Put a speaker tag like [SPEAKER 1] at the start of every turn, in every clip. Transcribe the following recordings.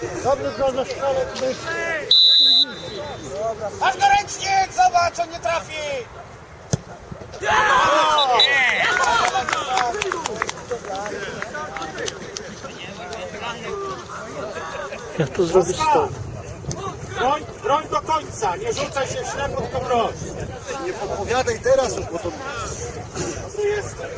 [SPEAKER 1] Dobry ale tutaj
[SPEAKER 2] Masz go ręcznik! Zobacz, on nie trafi!
[SPEAKER 1] Jak to zrobić to?
[SPEAKER 2] Broń, broń do końca, nie rzucaj się w ślepo, tylko broń.
[SPEAKER 3] Nie podpowiadaj teraz już, bo to
[SPEAKER 2] Tu jestem.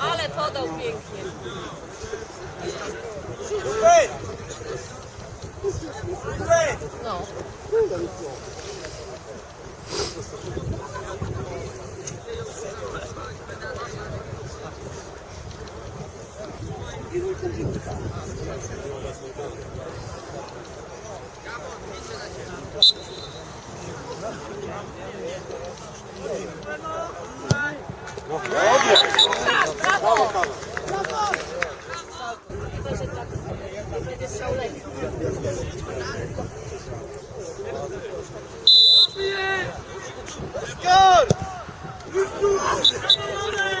[SPEAKER 4] Ale podał pięknie.
[SPEAKER 2] Hej! Hej!
[SPEAKER 4] No. Brawo! To, że tak będzie strzał lekki.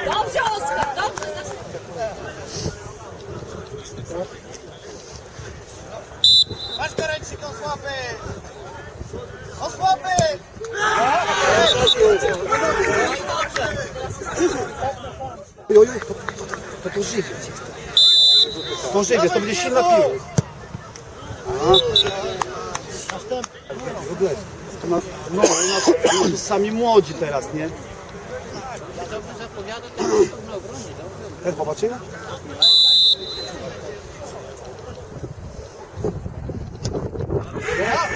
[SPEAKER 4] Dobrze, Oskar, dobrze.
[SPEAKER 2] Masz go ręcznik osłaby! Osłaby!
[SPEAKER 3] Oj, oj, to, to, to żywie. To żywie, to będzie silna piła. W ogóle, to no, sami młodzi teraz, nie? Ten popatrzyna?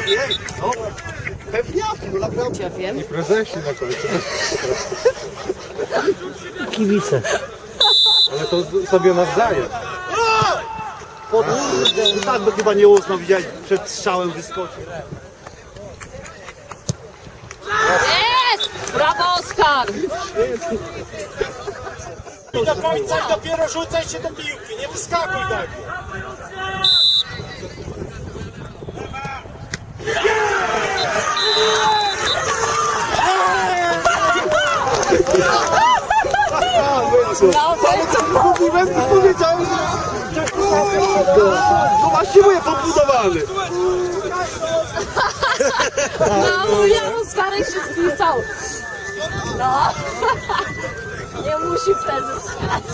[SPEAKER 3] Jej, no, pewniaki, no naprawdę.
[SPEAKER 4] Ja wiem.
[SPEAKER 3] Prezesie na końcu.
[SPEAKER 1] Kibice.
[SPEAKER 3] Ale to sobie nawzajem. Kurde, tak by chyba nie uznał, widziałeś, przed strzałem wyskoczył.
[SPEAKER 4] Jest! Brawo, Oskar!
[SPEAKER 2] I do końca i dopiero rzucaj się do piłki, nie wyskakuj tak.
[SPEAKER 3] Komplimenty powiedziałem, że... No właśnie mówię, podbudowany.
[SPEAKER 4] No, ja Oskarek się spisał. No. Nie musi prezes strzelać.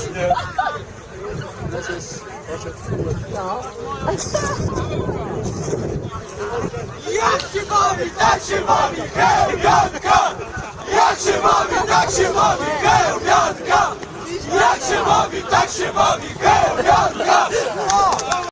[SPEAKER 4] No.
[SPEAKER 2] Jak się bawi, tak się bawi, hełmianka! Jak się bawi, tak się bawi, hełmianka! Jak się bawi, tak się bawi!